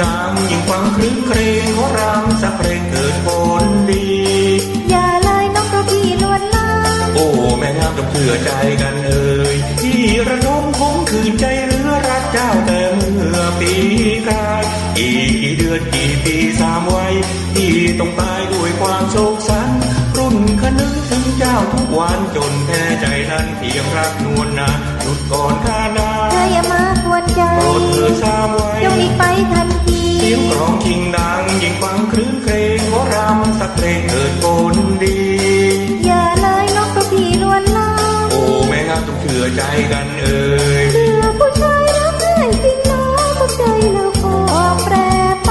ดังยิ่งฟังครื้นเครงขอรำสักเพลงเกิดผลดี อย่าเลยน้องเพราะพี่ลวนลามโอ้แม่งามต้องเชื่อใจกันเอ่ยที่ระดมคงคืนใจเหลือรักเจ้าแต่เมื่อปีกายอีกกี่เดือนกี่ปีสามวัยที่ต้องตายด้วยความโศกสันรุ่นคนึกถึงเจ้าทุกวันจนแพ้ใจนั้นเพียงรักนวลนานหยุดก่อนข้านาเธออย่ามากวนใจโปรดเธอสามไว้ จงหลีกไปทัน องเชื่อใจกันเอ่ยเมื่อผู้ชายรักให้จริงน้องหัวใจเราก็แปรไป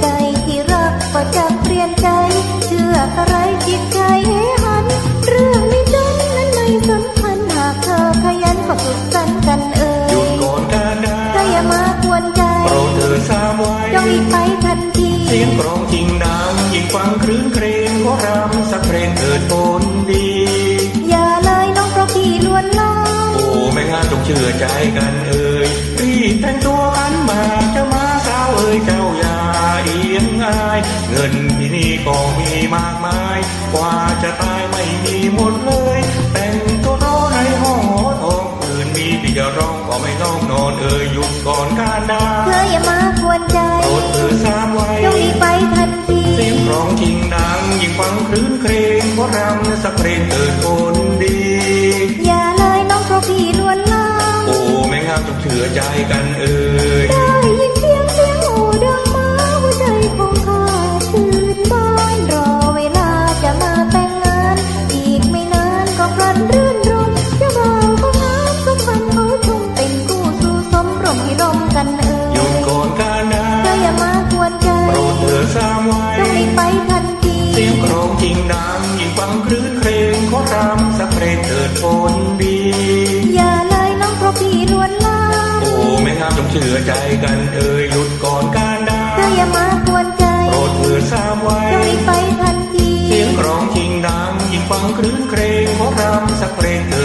ใจที่รักก็จะเปลี่ยนใจ เชื่ออะไรจิตใจให้หัน เรื่องไม่จนนั้นไม่สำคัญหากเธอขยันก็สุดสันกันเอ่ยหยุดก่อนกันนะเธออย่ามากวนใจโปรดเธอสามไว้จงหลีกไปทันทีเสียงกรองชิงดังยิ่งฟังครื้นเครงขอรำสักเพลงเกิดผลดี งามต้องเชื่อใจกันเอ่ยรีบแต่งตัวกันมาจะมาสาวเอ่ยเจ้าอย่าเอียงอาย เงินที่นี่ก็มีมากมาย กว่าจะตายไม่มีหมดเลย แต่งตัวรอในห้องหอทองคืนนี้ที่จะร้องก็ไม่ต้องนอนเอ่ยหยุดก่อนการดาเธออย่ามากวนใจโปรดเธอสามไว้จงหลีกไปทันทีเสียงร้องชิงดังยิ่งฟังครื้นเครงเพราะรำสักเพลงเกิดผลดีอย่ ใจกันเอ่ยได้ยินเสียงเสียงหูดังมาหัวใจของข้าตื่นบ้านรอเวลาจะมาแต่งงาน อีกไม่นานก็พลันรื่นรมเจ้าบ่าวก็งามสักพันเขาชมเป็นคู่สู่สมรมพิรมกันเอ่หยุดยก่อนการดาเธออย่ามากวนใจโปรดเธอสามไว้จงหลีกไปทันทีเสียงร้องชิงดังยิ่งฟังครื้นเครงเพราะรำสักเพลงเกิดผล เชื่อใจกันเอ่ยหยุดก่อนการดาเธออย่ามากวนใจโปรดเธอสามไว้จงหลีกไปทันที เสียงร้องชิงดังยิ่งฟังครื้นเครงเพราะรำสักเพลงเกิ